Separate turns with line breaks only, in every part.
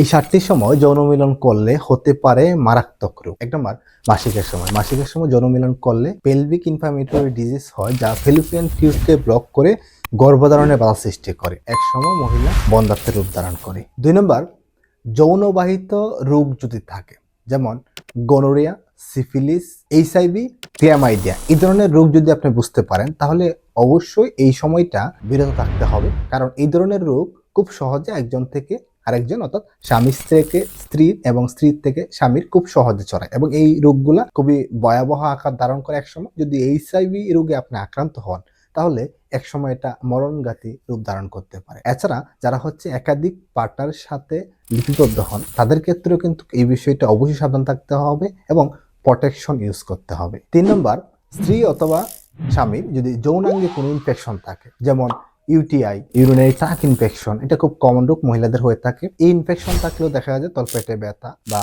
এই সাতটি সময় যৌন মিলন করলে হতে পারে মারাত্মক রোগ। এক নম্বর, মাসিকের সময়। মাসিকের সময় যৌন মিলন করলে পেলভিক ইনফ্লামেটরি ডিজিজ হয়, যা ফিলিপিয়ান টিউবকে ব্লক করে গর্ভধারণে বাধা সৃষ্টি করে। এক সময় মহিলা বন্ধাত্মের রূপ ধারণ করে। দুই নম্বর, যৌনবাহিত রোগ যদি থাকে, যেমন গনোরিয়া সিফিলিস এইচআইভি ক্লিয়ামাইডিয়া এই ধরনের রোগ যদি আপনি বুঝতে পারেন, তাহলে অবশ্যই এই সময়টা বিরত থাকতে হবে। কারণ এই ধরনের রোগ খুব সহজে একজন থেকে আরেকজন, অর্থাৎ স্বামী থেকে স্ত্রীর এবং স্ত্রীর থেকে স্বামীর খুব সহজে ছড়ায় এবং এই রোগগুলা খুবই ভয়াবহ আকার ধারণ করে একসময়। যদি এইচআইভি রোগে আপনি আক্রান্ত হন, তাহলে একসময় এটা মরণঘাতী রূপ ধারণ করতে পারে। এছাড়া যারা হচ্ছে একাধিক পার্টনারের সাথে লিপিবদ্ধ হন, তাদের ক্ষেত্রেও কিন্তু এই বিষয়টা অবশ্যই সাবধান থাকতে হবে এবং প্রোটেকশন ইউজ করতে হবে। তিন নম্বর, স্ত্রী অথবা স্বামীর যদি যৌনাঙ্গে কোনো ইনফেকশন থাকে, যেমন ইউটিআই ইউরিনারি ট্রাক ইনফেকশন এটা খুব কমন রোগ মহিলাদের হয়ে থাকে। এই ইনফেকশন থাকলেও দেখা যায় তলপেটে ব্যথা বা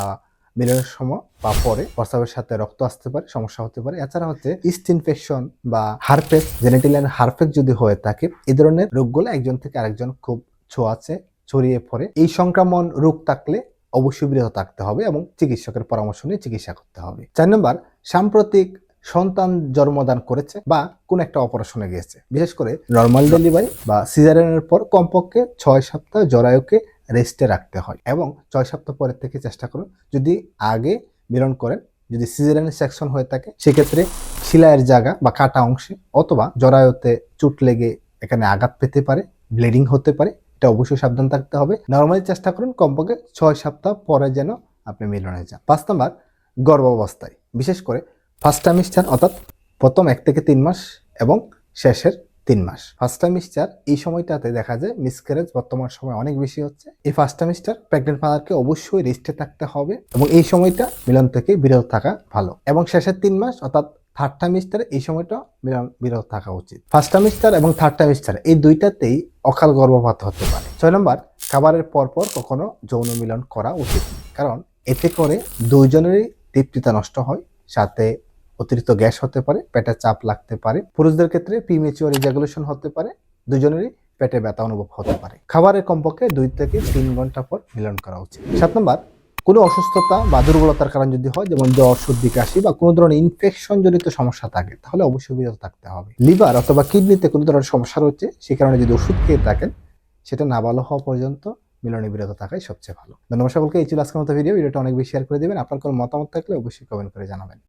মিলনের সময় বা পরে প্রস্রাবের সাথে রক্ত আসতে পারে, সমস্যা হতে পারে। এছাড়া হচ্ছে ইস্ট ইনফেকশন বা হারপেস জেনেটিলিয়ান হারপেস যদি হয়ে থাকে এই ধরনের রোগগুলো একজন থেকে আরেকজন খুব ছোঁয়াচে ছড়িয়ে পড়ে। এই সংক্রমণ রোগ থাকলে অবশ্যই বিরত থাকতে হবে এবং চিকিৎসকের পরামর্শ নিয়ে চিকিৎসা করতে হবে। চার নম্বর, সাম্প্রতিক সন্তান জন্মদান করেছে বা কোন একটা অপারেশনে গিয়েছে। বিশেষ করে নর্মাল ডেলিভারি বা সিজারিয়ানের পর কমপক্ষে ছয় সপ্তাহ জরায়ুকে রেস্টে রাখতে হয় এবং ছয় সপ্তাহ পরের থেকে চেষ্টা করুন যদি আগে মিলন করেন, যদি সিজারিয়ানের সেকশন হয়ে থাকে, সেক্ষেত্রে শিলায়ের জায়গা বা কাটা অংশে অথবা জরায়ুতে চুট লেগে এখানে আঘাত পেতে পারে ব্লিডিং হতে পারে, এটা অবশ্যই সাবধান থাকতে হবে। নর্মালি চেষ্টা করুন কমপক্ষে ছয় সপ্তাহ পরে যেন আপনি মিলনে যান। পাঁচ নম্বর, গর্ভাবস্থায়। বিশেষ করে ফার্স্ট টাইমিস্টার অর্থাৎ প্রথম এক থেকে তিন মাস এবং শেষের তিন মাস। ফার্স্ট টাইমিস্টার এই সময়টাতে দেখা যায় মিসক্যারেজ বর্তমান সময় অনেক বেশি হচ্ছে। এই ফার্স্ট টাইমিস্টার প্রেগনেন্ট মাদারকে অবশ্যই রেস্টে থাকতে হবে এবং এই সময়টা মিলন থেকে বিরত থাকা ভালো। এবং শেষের তিন মাস, অর্থাৎ থার্ড টাইমিস্টার এই সময়টা মিলন বিরত থাকা উচিত। ফার্স্ট টাইমিস্টার এবং থার্ড টাইমিস্টার এই দুইটাতেই অকাল গর্ভপাত হতে পারে। ছয় নম্বর, খাবারের পরপর কখনো যৌন মিলন করা উচিত। কারণ এতে করে দুইজনেরই তৃপ্তিতা নষ্ট হয়, সাথে অতিরিক্ত গ্যাস হতে পারে পেটে চাপ লাগতে পারে। পুরুষদের ক্ষেত্রে প্রিমেচিওর ইজাগুলেশন হতে পারে, দুজনেরই পেটে ব্যথা অনুভব হতে পারে। খাবারের কমপক্ষে দুই থেকে তিন ঘণ্টা পর মিলন করা উচিত। সাত নম্বর, কোনো অসুস্থতা বা দুর্বলতার কারণ যদি হয়, যেমন জ্বর, সর্দি, কাশি বা কোনো ধরনের ইনফেকশন জনিত সমস্যা থাকে, তাহলে অবশ্যই বিরত থাকতে হবে। লিভার অথবা কিডনিতে কোনো ধরনের সমস্যা রয়েছে, সে কারণে যদি ওষুধ খেয়ে থাকেন, সেটা না ভালো হওয়া পর্যন্ত মিলনে বিরত থাকাই সবচেয়ে ভালো। ধন্যবাদ সকলকে, এই ছিল আজকের মতো ভিডিও। ভিডিওটা অনেক বেশি শেয়ার করে দেবেন। আপনার কোনো মতামত থাকলে অবশ্যই কমেন্ট করে জানাবেন।